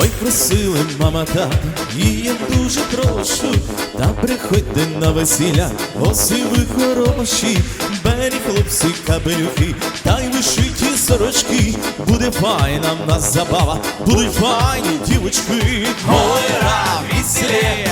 Ой, просили мама та і дуже прошу, та приходьте на весілля, оси ви хороші, бері хлопці кабелюхи, та й вишиті сорочки, буде файна в нас забава, будуть файні дівочки. Гойра, веселє,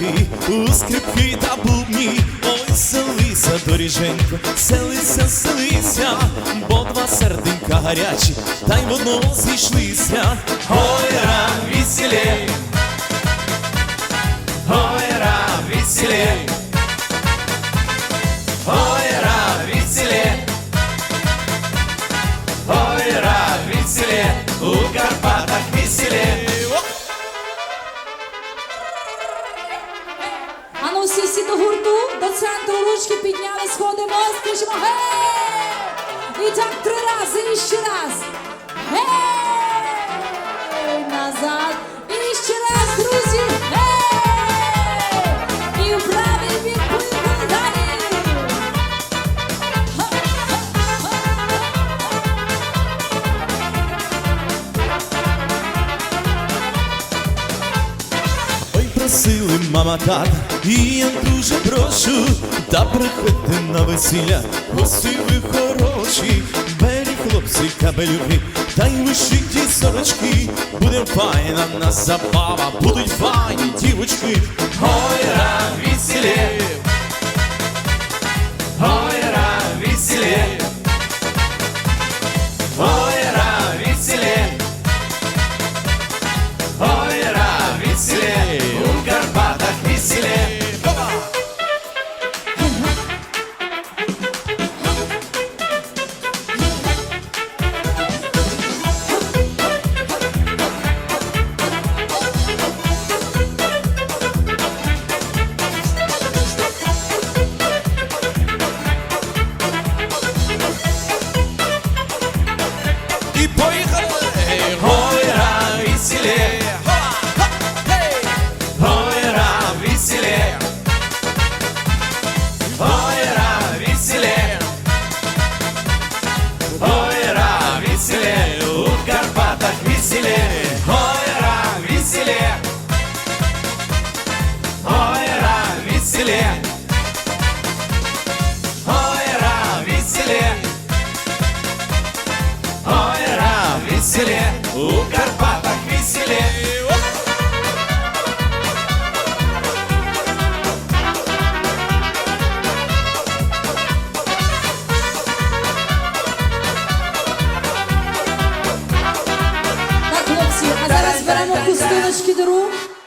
виграйте у скрипки та бубні. Ой, селися, доріженько, селися, селися, бо два серденька гарячі, та й в одно зійшлися. Ой, ра, веселей, Ну всі до гурту, до центру ручки підняли, сходимо, скажемо гей! І так три рази, і ще раз. Гей! Просили мама тат, і я дуже прошу, та приходьте на весілля, гості ви хороші, белі хлопці кабелюки, та й вишиті сорочки, буде файна на забава, будуть файні дівочки. Ой, рад веселе, ра, веселе! У Карпатах веселе! Так, хлопці, а зараз беремо хустиночки до.